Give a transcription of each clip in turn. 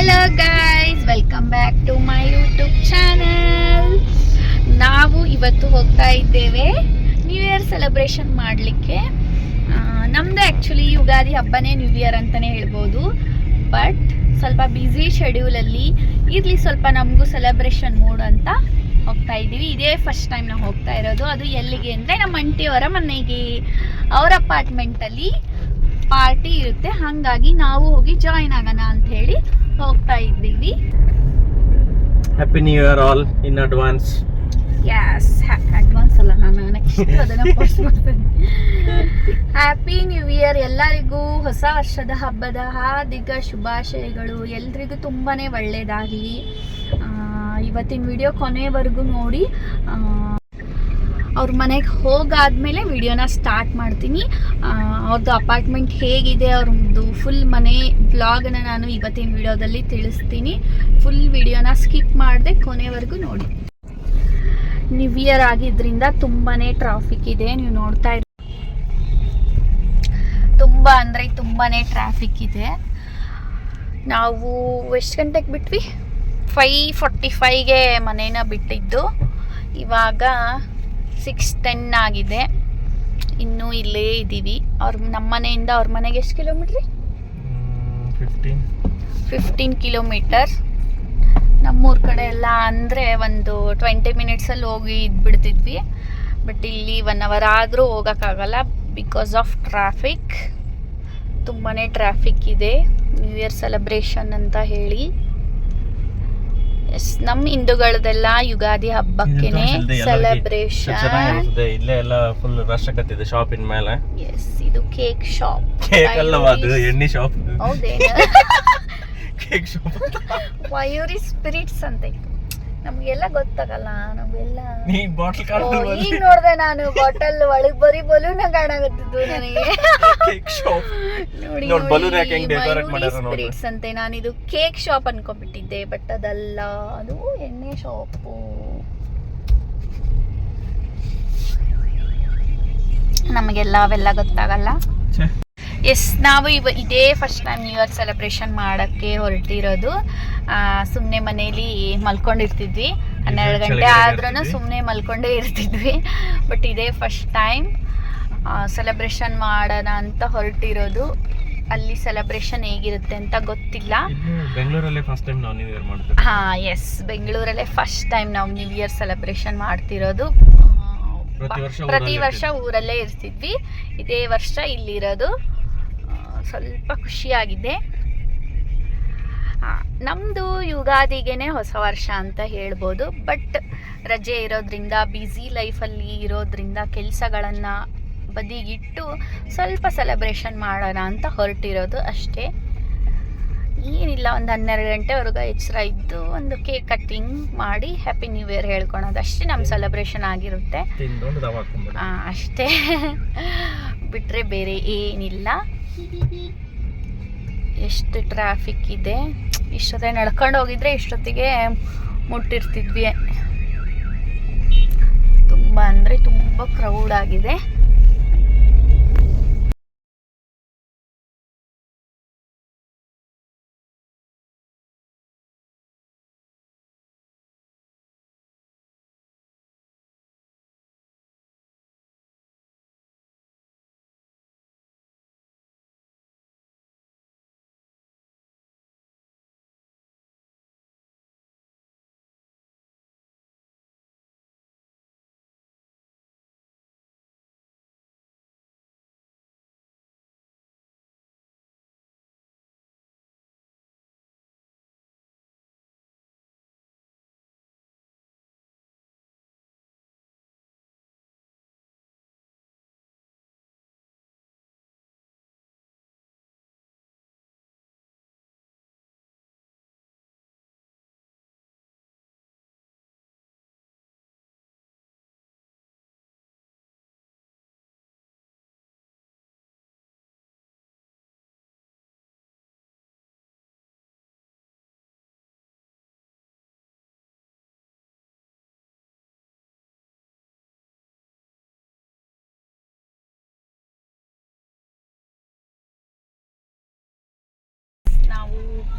Hello guys welcome back to my YouTube channel ನಾವು ಇವತ್ತು ಹೋಗ್ತಾ ಇದ್ದೇವೆ. ನ್ಯೂ ಇಯರ್ ಸೆಲೆಬ್ರೇಷನ್ ಮಾಡಲಿಕ್ಕೆ. ನಮ್ಮದು ಆ್ಯಕ್ಚುಲಿ ಯುಗಾದಿ ಹಬ್ಬನೇ ನ್ಯೂ ಇಯರ್ ಅಂತಲೇ ಹೇಳ್ಬೋದು. ಬಟ್ ಸ್ವಲ್ಪ ಬ್ಯುಸಿ ಶೆಡ್ಯೂಲಲ್ಲಿ ಇರಲಿ ಸ್ವಲ್ಪ ನಮಗೂ ಸೆಲೆಬ್ರೇಷನ್ ಮೂಡ್ ಅಂತ ಹೋಗ್ತಾ ಇದ್ದೀವಿ. ಇದೇ ಫಸ್ಟ್ ಟೈಮ್ ನಾವು ಹೋಗ್ತಾ ಇರೋದು. ಅದು ಎಲ್ಲಿಗೆ ಅಂದರೆ ನಮ್ಮ ಅಂಟಿಯವರ ಮನೆಗೆ. ಅವರ ಅಪಾರ್ಟ್ಮೆಂಟಲ್ಲಿ ಪಾರ್ಟಿ ಇರುತ್ತೆ. ಹಾಗಾಗಿ ನಾವು ಹೋಗಿ ಜಾಯಿನ್ ಆಗೋಣ ಅಂತ ಹೇಳಿ ಹೋಗ್ತಾ ಇದ್ದೀವಿ. Happy new year all in advance yes advance ಅಲ್ಲ ನಾನು ಹ್ಯಾಪಿ ನ್ಯೂ ಇಯರ್ ಎಲ್ಲರಿಗೂ. ಹೊಸ ವರ್ಷದ ಹಬ್ಬದ ಹಾರ್ದಿಕ ಶುಭಾಶಯಗಳು. ಎಲ್ರಿಗೂ ತುಂಬಾನೇ ಒಳ್ಳೆಯದಾಗಲಿ ಇವತ್ತಿನ ವಿಡಿಯೋ ಕೊನೆವರೆಗೂ ನೋಡಿ. ಅವ್ರ ಮನೆಗೆ ಹೋಗಾದ್ಮೇಲೆ ವಿಡಿಯೋನ ಸ್ಟಾರ್ಟ್ ಮಾಡ್ತೀನಿ. ಅವ್ರದ್ದು ಅಪಾರ್ಟ್ಮೆಂಟ್ ಹೇಗಿದೆ ಅವ್ರದ್ದು ಫುಲ್ ಮನೆ ಬ್ಲಾಗನ್ನ ನಾನು ಇವತ್ತಿನ ವಿಡಿಯೋದಲ್ಲಿ ತಿಳಿಸ್ತೀನಿ. ಫುಲ್ ವಿಡಿಯೋನ ಸ್ಕಿಪ್ ಮಾಡದೆ ಕೊನೆವರೆಗೂ ನೋಡಿ. ನ್ಯೂ ಇಯರ್ ಆಗಿದ್ದರಿಂದ ತುಂಬಾ ಟ್ರಾಫಿಕ್ ಇದೆ, ನೀವು ನೋಡ್ತಾ ಇರ್, ತುಂಬ ಅಂದರೆ ತುಂಬಾ ಟ್ರಾಫಿಕ್ ಇದೆ. ನಾವು ಎಷ್ಟು ಗಂಟೆಗೆ ಬಿಟ್ವಿ? ಫೈ ಫಾರ್ಟಿ ಫೈವ್ಗೆ ಮನೇನ ಬಿಟ್ಟಿದ್ದು. ಇವಾಗ ಸಿಕ್ಸ್ ಟೆನ್ ಆಗಿದೆ. ಇನ್ನೂ ಇಲ್ಲೇ ಇದ್ದೀವಿ. ಅವ್ರ ನಮ್ಮ ಮನೆಯಿಂದ ಅವ್ರ ಮನೆಗೆ ಎಷ್ಟು ಕಿಲೋಮೀಟ್ರಿ ಫಿಫ್ಟೀನ್ ಫಿಫ್ಟೀನ್ ಕಿಲೋಮೀಟರ್ ನಮ್ಮೂರ ಕಡೆ ಎಲ್ಲ ಅಂದರೆ ಒಂದು ಟ್ವೆಂಟಿ ಮಿನಿಟ್ಸಲ್ಲಿ ಹೋಗಿ ಇದ್ಬಿಡ್ತಿದ್ವಿ. ಬಟ್ ಇಲ್ಲಿ ಒನ್ ಅವರ್ ಆದರೂ ಹೋಗೋಕ್ಕಾಗಲ್ಲ ಬಿಕಾಸ್ ಆಫ್ ಟ್ರಾಫಿಕ್ ತುಂಬಾ ಟ್ರಾಫಿಕ್ ಇದೆ. ನ್ಯೂ ಇಯರ್ ಸೆಲೆಬ್ರೇಷನ್ ಅಂತ ಹೇಳಿ. ಎಸ್ ನಮ್ಮ ಹಿಂದೂಗಳದೆಲ್ಲ ಯುಗಾದಿ ಹಬ್ಬಕ್ಕೆನೆ ಸೆಲೆಬ್ರೇಷನ್ ಇಲ್ಲೇ ಎಲ್ಲ ಫುಲ್ ರಶ್ ಆಗತ್ತಿದೆ ಶಾಪಿನ ಮೇಲೆ. ಎಸ್ ಇದು ಕೇಕ್ ಶಾಪ್ ಕೇಕ್ ಅಲ್ಲವಾ ಅದು ಎಣ್ಣೆ ಶಾಪ್ ಹೌದೇನು? ಕೇಕ್ ಶಾಪ್ ಮಯೂರಿ ಸ್ಪಿರಿಟ್ಸ್ ಅಂತ ಇತ್ತು. ನಮ್ಗೆಲ್ಲ ಗೊತ್ತಾಗಲ್ಲ ನಮ್ಗೆಲ್ಲ ಈಗ ನೋಡ್ದೆ ನಾನು ಬಾಟಲ್ ಒಳಗ್ ಬರೀ ಬಲೂನ್ ಕಾಣಾಗತ್ತಿದ್ದು ನನಗೆ. ಕೇಕ್ ಶಾಪ್ ನೋಡಿ ನೋಡ್ balloon ಯಾಕ್ ಹೆಂಗ್ decorate ಮಾಡ್ಯಾರ ನೋಡ್ರಿ. ಸ್ಪಿರಿಟ್ಸ್ ಅಂತೆ ನಾನು ಇದು ಕೇಕ್ ಶಾಪ್ ಅನ್ಕೊಂಡ್ಬಿಟ್ಟಿದ್ದೆ ಬಟ್ ಅದಲ್ಲ ಅದು ಎಣ್ಣೆ ಶಾಪು ನಮಗೆಲ್ಲ ಅವೆಲ್ಲ ಗೊತ್ತಾಗಲ್ಲ. ಎಸ್ ನಾವು ಇವ ಇದೇ first time new year celebration ಮಾಡೋಕ್ಕೆ ಹೊರಟಿರೋದು. ಸುಮ್ಮನೆ ಮನೇಲಿ ಮಲ್ಕೊಂಡಿರ್ತಿದ್ವಿ. ಹನ್ನೆರಡು ಗಂಟೆ ಆದ್ರೂ ಸುಮ್ಮನೆ ಮಲ್ಕೊಂಡೇ ಇರ್ತಿದ್ವಿ. ಬಟ್ ಇದೇ ಫಸ್ಟ್ ಟೈಮ್ ಸೆಲೆಬ್ರೇಷನ್ ಮಾಡೋಣ ಅಂತ ಹೊರಟಿರೋದು. ಅಲ್ಲಿ ಸೆಲೆಬ್ರೇಷನ್ ಹೇಗಿರುತ್ತೆ ಅಂತ ಗೊತ್ತಿಲ್ಲ. ಬೆಂಗಳೂರಲ್ಲಿ ಫಸ್ಟ್ ಟೈಮ್ ನಾವು ನ್ಯೂ ಇಯರ್ ಮಾಡ್ತೀವಿ. ಹಾ ಎಸ್ ಬೆಂಗಳೂರಲ್ಲೇ ಫಸ್ಟ್ ಟೈಮ್ ನಾವು ನ್ಯೂ ಇಯರ್ ಸೆಲೆಬ್ರೇಷನ್ ಮಾಡ್ತಿರೋದು. ಪ್ರತಿ ವರ್ಷ ಊರಲ್ಲೇ ಇರ್ತಿದ್ವಿ. ಇದೇ ವರ್ಷ ಇಲ್ಲಿರೋದು. ಸ್ವಲ್ಪ ಖುಷಿಯಾಗಿದೆ. ನಮ್ಮದು ಯುಗಾದಿಗೆ ಹೊಸ ವರ್ಷ ಅಂತ ಹೇಳ್ಬೋದು. ಬಟ್ ರಜೆ ಇರೋದ್ರಿಂದ ಬ್ಯುಸಿ ಲೈಫಲ್ಲಿ ಇರೋದ್ರಿಂದ ಕೆಲಸಗಳನ್ನು ಬದಿಗಿಟ್ಟು ಸ್ವಲ್ಪ ಸೆಲೆಬ್ರೇಷನ್ ಮಾಡೋಣ ಅಂತ ಹೊರಟಿರೋದು ಅಷ್ಟೇ. ಏನಿಲ್ಲ ಒಂದು ಹನ್ನೆರಡು ಗಂಟೆವರೆಗೂ ಎಚ್ಚರ ಇದ್ದು ಒಂದು ಕೇಕ್ ಕಟ್ಟಿಂಗ್ ಮಾಡಿ ಹ್ಯಾಪಿ ನ್ಯೂ ಇಯರ್ ಹೇಳ್ಕೊಳೋದು ಅಷ್ಟೇ ನಮ್ಮ ಸೆಲೆಬ್ರೇಷನ್ ಆಗಿರುತ್ತೆ. ಅಷ್ಟೇ. ಬಿಟ್ಟರೆ ಬೇರೆ ಏನಿಲ್ಲ. ಎಷ್ಟು ಟ್ರಾಫಿಕ್ ಇದೆ? ಇಷ್ಟೊತ್ತಿಗೆ ನಡ್ಕೊಂಡು ಹೋಗಿದ್ರೆ ಇಷ್ಟೊತ್ತಿಗೆ ಮುಟ್ಟಿರ್ತಿದ್ವಿ. ತುಂಬ ಅಂದರೆ ತುಂಬ ಕ್ರೌಡ್ ಆಗಿದೆ.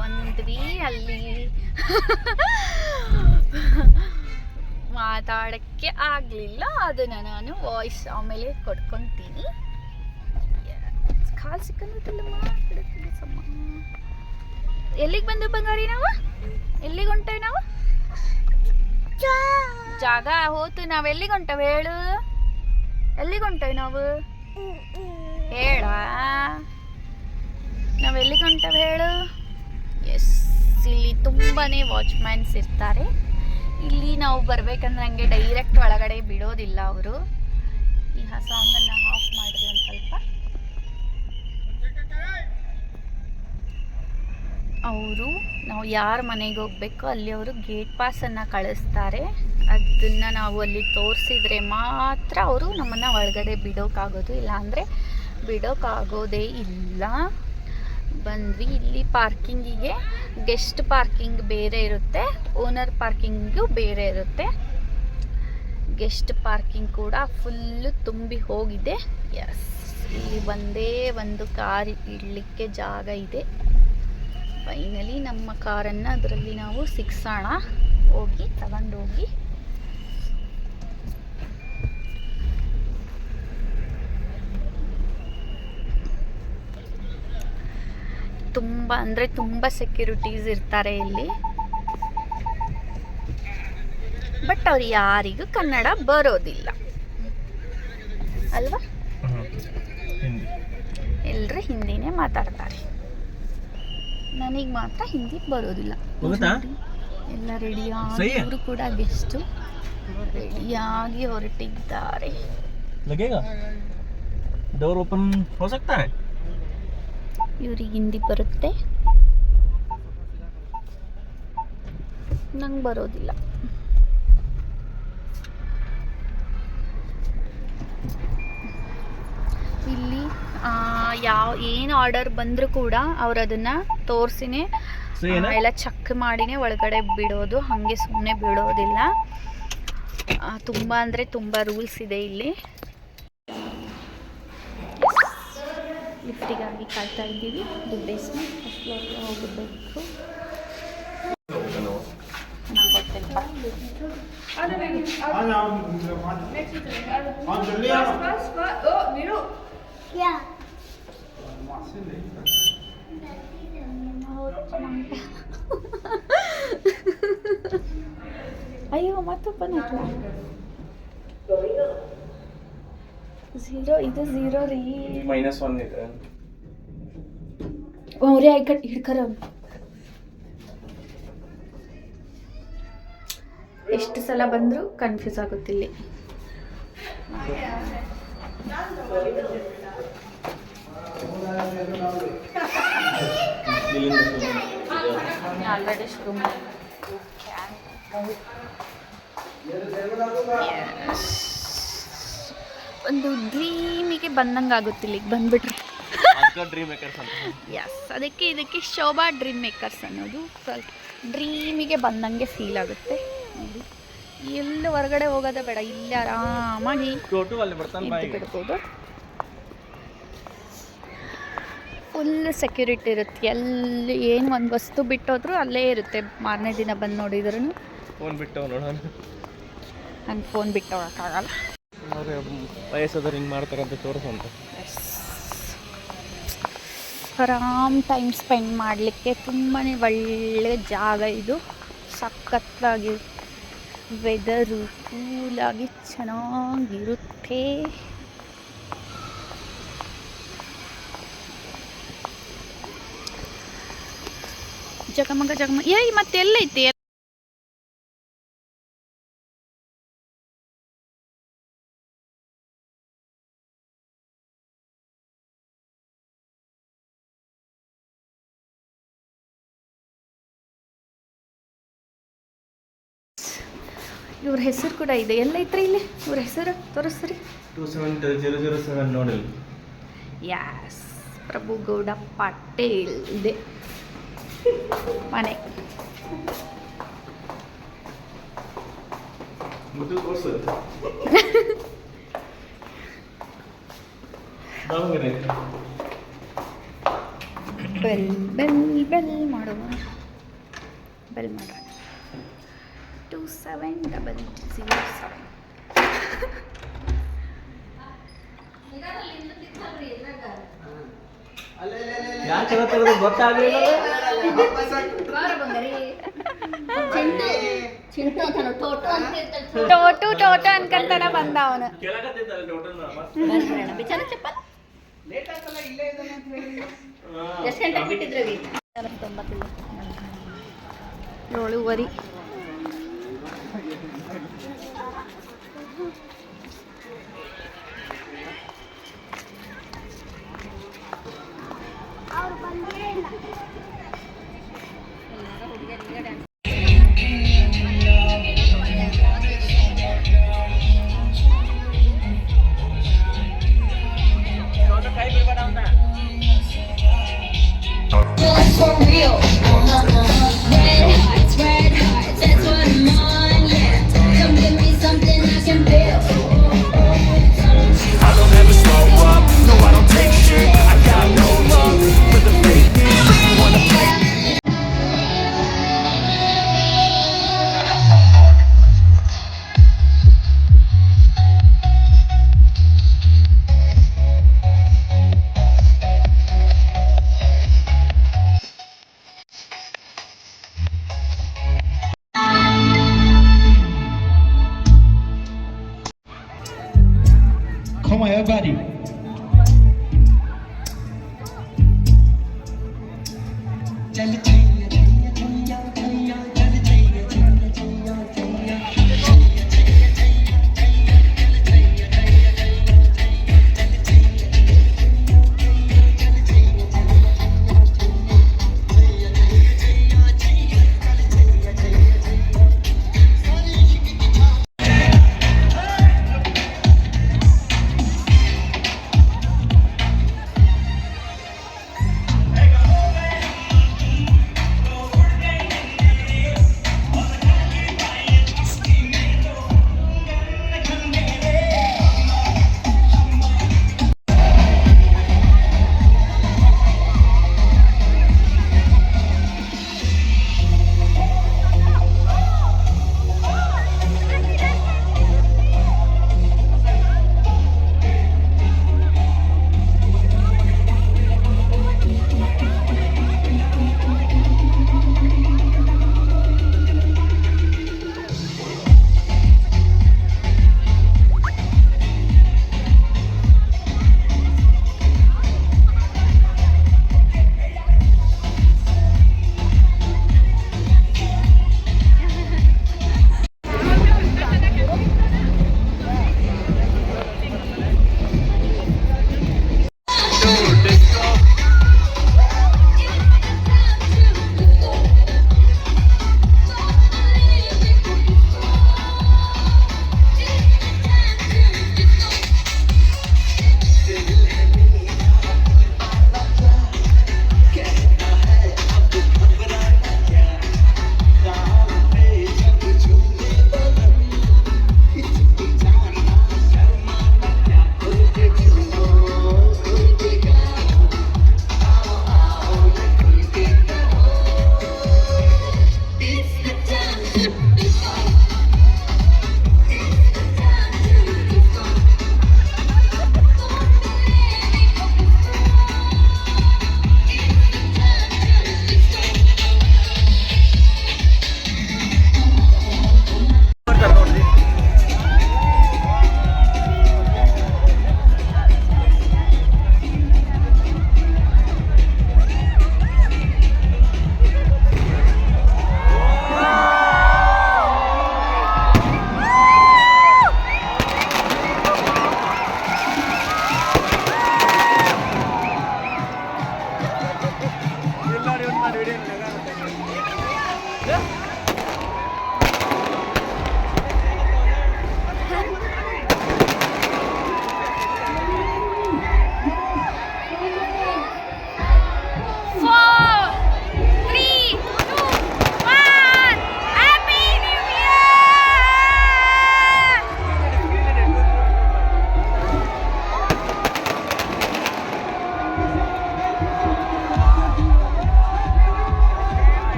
ಬಂದ್ವಿ ಅಲ್ಲಿ. ಮಾತಾಡಕ್ಕೆ ಆಗ್ಲಿಲ್ಲ, ಅದನ್ನ ನಾನು ವಾಯ್ಸ್ ಆಮೇಲೆ ಕೊಡ್ಕೊಂತೀನಿ ಕಾಲ್ ಸಿಕ್ಕಂದಿಲ್ಲ ಎಲ್ಲಿಗೆ ಬಂದು ಬಂಗಾರಿ ನಾವು? ಎಲ್ಲಿಗೆ ಹೊಂಟೇವಿ ನಾವು? ಜಾಗ ಹೋತು, ನಾವು ಎಲ್ಲಿಗೆ ಹೊಂಟೇವೆ ಹೇಳು? ಎಲ್ಲಿಗೆ ಹೊಂಟೇವಿ ನಾವು? ಹೇಳ? ನಾವು ಎಲ್ಲಿಗೆ ಹೊಂಟೇವೆ ಹೇಳು? ಎಸ್ ಇಲ್ಲಿ ತುಂಬಾ ವಾಚ್ಮ್ಯಾನ್ಸ್ ಇರ್ತಾರೆ. ಇಲ್ಲಿ ನಾವು ಬರಬೇಕಂದ್ರೆ ಹಂಗೆ ಡೈರೆಕ್ಟ್ ಒಳಗಡೆ ಬಿಡೋದಿಲ್ಲ ಅವರು. ಈ ಸಾಂಗನ್ನು ಆಫ್ ಮಾಡಿದ್ರೆ ಒಂದು ಸ್ವಲ್ಪ. ಅವರು, ನಾವು ಯಾರ ಮನೆಗೆ ಹೋಗ್ಬೇಕು ಅಲ್ಲಿ ಅವರು ಗೇಟ್ ಪಾಸನ್ನು ಕಳಿಸ್ತಾರೆ. ಅದನ್ನು ನಾವು ಅಲ್ಲಿ ತೋರಿಸಿದ್ರೆ ಮಾತ್ರ ಅವರು ನಮ್ಮನ್ನು ಒಳಗಡೆ ಬಿಡೋಕ್ಕಾಗೋದು ಇಲ್ಲಾಂದರೆ ಬಿಡೋಕ್ಕಾಗೋದೇ ಇಲ್ಲ. ಬಂದ್ವಿ. ಇಲ್ಲಿ ಪಾರ್ಕಿಂಗಿಗೆ ಗೆಸ್ಟ್ ಪಾರ್ಕಿಂಗ್ ಬೇರೆ ಇರುತ್ತೆ. ಓನರ್ ಪಾರ್ಕಿಂಗು ಬೇರೆ ಇರುತ್ತೆ. ಗೆಸ್ಟ್ ಪಾರ್ಕಿಂಗ್ ಕೂಡ ಫುಲ್ಲು ತುಂಬಿ ಹೋಗಿದೆ. ಎಸ್ ಇಲ್ಲಿ ಒಂದೇ ಒಂದು ಕಾರ್ ಇಡಲಿಕ್ಕೆ ಜಾಗ ಇದೆ. ಫೈನಲಿ ನಮ್ಮ ಕಾರನ್ನು ಅದರಲ್ಲಿ ನಾವು ಸಿಕ್ಸೋಣ ಹೋಗಿ, ತಗೊಂಡೋಗಿ. ತುಂಬ ಅಂದರೆ ತುಂಬ ಸೆಕ್ಯೂರಿಟೀಸ್ ಇರ್ತಾರೆ ಇಲ್ಲಿ. ಬಟ್ ಅವ್ರು ಯಾರಿಗೂ ಕನ್ನಡ ಬರೋದಿಲ್ಲ. ಅಲ್ವಾ? ಎಲ್ಲರೂ ಹಿಂದಿನೇ ಮಾತಾಡ್ತಾರೆ. ನನಗೆ ಮಾತ್ರ ಹಿಂದಿ ಬರೋದಿಲ್ಲ. ಎಲ್ಲ ರೆಡಿಯಾಗಿ ಇವರು ಕೂಡ ಗೆಸ್ಟು ರೆಡಿಯಾಗಿ ಹೊರಟಿದ್ದಾರೆ. ಡೋರ್ ಓಪನ್ ಹೋ ಇವ್ರಿಗೆ ಹಿಂದಿ ಬರುತ್ತೆ. ನಂಗೆ ಬರೋದಿಲ್ಲ. ಇಲ್ಲಿ ಯಾವ ಏನು ಆರ್ಡರ್ ಬಂದರೂ ಕೂಡ ಅವ್ರು ಅದನ್ನು ತೋರಿಸಿನೇ ಎಲ್ಲ ಚೆಕ್ ಮಾಡಿನೇ ಒಳಗಡೆ ಬಿಡೋದು. ಹಾಗೆ ಸುಮ್ಮನೆ ಬಿಡೋದಿಲ್ಲ. ತುಂಬ ಅಂದರೆ ತುಂಬ ರೂಲ್ಸ್ ಇದೆ ಇಲ್ಲಿ. ಲಿಫ್ಟಿಗಾಗಿ ಕಾಯ್ತಾ ಇದ್ದೀವಿ ಇದು ಬೇಸ್ಮೆಂಟ್ ಫಸ್ಟ್ ಫ್ಲೋರ್ಗೆ ಹೋಗಬೇಕು ನಂಗೆ ಗೊತ್ತಿಲ್ಲ ಅಯ್ಯೋ ಮತ್ತೊಬ್ಬ ಝೀರೋ ಇದು ಝೀರೋ ರೀ. ಮೈನಸ್ ಒನ್ ಇದೆ. ಅವ್ರೇ ಐ ಕಟ್ ಹಿಡ್ಕರ. ಎಷ್ಟು ಸಲ ಬಂದರೂ ಕನ್ಫ್ಯೂಸ್ ಆಗುತ್ತಿಲ್ಲಿ ಆಲ್ರೆಡಿ ಶುರು ಮಾಡಿ ಒಂದು ಡ್ರೀಮಿಗೆ ಬಂದಂಗೆ ಆಗುತ್ತೆ ಇಲ್ಲಿಗೆ ಬಂದ್ಬಿಟ್ರೆ. ಎಸ್ ಅದಕ್ಕೆ ಇದಕ್ಕೆ ಶೋಭಾ ಡ್ರೀಮ್ ಮೇಕರ್ಸ್ ಅನ್ನೋದು ಸ್ವಲ್ಪ ಡ್ರೀಮಿಗೆ ಬಂದಂಗೆ ಫೀಲ್ ಆಗುತ್ತೆ. ನೋಡಿ ಎಲ್ಲ ಹೊರಗಡೆ ಹೋಗೋದೇ ಬೇಡ ಇಲ್ಲಿ ಆರಾಮಾಗಿ ಬಿಡ್ಬೋದು ಫುಲ್ ಸೆಕ್ಯೂರಿಟಿ ಇರುತ್ತೆ ಎಲ್ಲಿ ಏನು ಒಂದು ವಸ್ತು ಬಿಟ್ಟೋದ್ರೂ ಅಲ್ಲೇ ಇರುತ್ತೆ ಮಾರನೇ ದಿನ ಬಂದು ನೋಡಿದ್ರು ಫೋನ್ ಬಿಟ್ಟು ನೋಡೋಣ. ನಂಗೆ ಫೋನ್ ಬಿಟ್ಟು ಹೋಗೋಕ್ಕಾಗಲ್ಲ. ಅವ್ರೆ ವಯಸ್ಸಾದವ್ರು ಹಿಂಗೆ ಮಾಡ್ತಾರೆ ಅಂತ ತೋರಿಸುವಂತ ಆರಾಮ್ ಟೈಮ್ ಸ್ಪೆಂಡ್ ಮಾಡಲಿಕ್ಕೆ ತುಂಬಾ ಒಳ್ಳೆ ಜಾಗ ಇದು. ಸಖತ್ತಾಗಿ ವೆದರು ಕೂಲಾಗಿ ಚೆನ್ನಾಗಿರುತ್ತೆ. ಜಗಮಗ ಜಗಮಗ ಏಯ್ ಮತ್ತೆ ಎಲ್ಲೈತಿ ಇವ್ರ ಹೆಸರು ಕೂಡ ಇದೆ. ಎಲ್ಲ ಐತ್ರಿ ಇಲ್ಲಿ? ಇವ್ರ ಹೆಸರು? ತೋರಿಸ್ರಿ. Two seven zero zero seven ನೋಡಿ. ಯಾಸ್ ಪ್ರಭು ಗೌಡ ಪಾಟೇಲ್ ಇದೆ. ಮನೆ. ಬೆಲ್ ಬೆಲ್ ಬೆಲ್ ಮಾಡುವ. ಬೆಲ್ ಮಾಡೋಣ two seven double zero seven ಟೋಟು ಟೋಟ ಅನ್ಕಂತಾನ ಬಂದ ಅವನು. ಏಳುವರಿ Como é, everybody!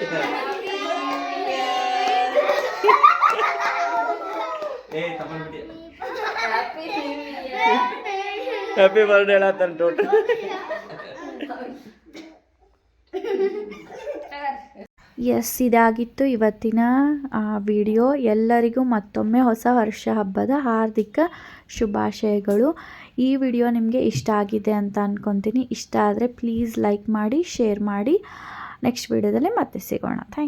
ಏ ತಗೊಂಡ್ಬಿಡಿ ಹ್ಯಾಪಿ ಬರ್ಡೇ ಹೇಳತ್ತಾನ ಟೋಟಲ್ ಎಸ್ ಇದಾಗಿತ್ತು ಇವತ್ತಿನ ವಿಡಿಯೋ ಎಲ್ಲರಿಗೂ ಮತ್ತೊಮ್ಮೆ ಹೊಸ ವರ್ಷ ಹಬ್ಬದ ಹಾರ್ದಿಕ ಶುಭಾಶಯಗಳು. ಈ ವಿಡಿಯೋ ನಿಮಗೆ ಇಷ್ಟ ಆಗಿದೆ ಅಂತ ಅಂದ್ಕೊತೀನಿ ಇಷ್ಟ ಆದರೆ ಪ್ಲೀಸ್ ಲೈಕ್ ಮಾಡಿ ಶೇರ್ ಮಾಡಿ. ನೆಕ್ಸ್ಟ್ ವಿಡಿಯೋದಲ್ಲಿ ಮತ್ತೆ ಸಿಗೋಣ. ಥ್ಯಾಂಕ್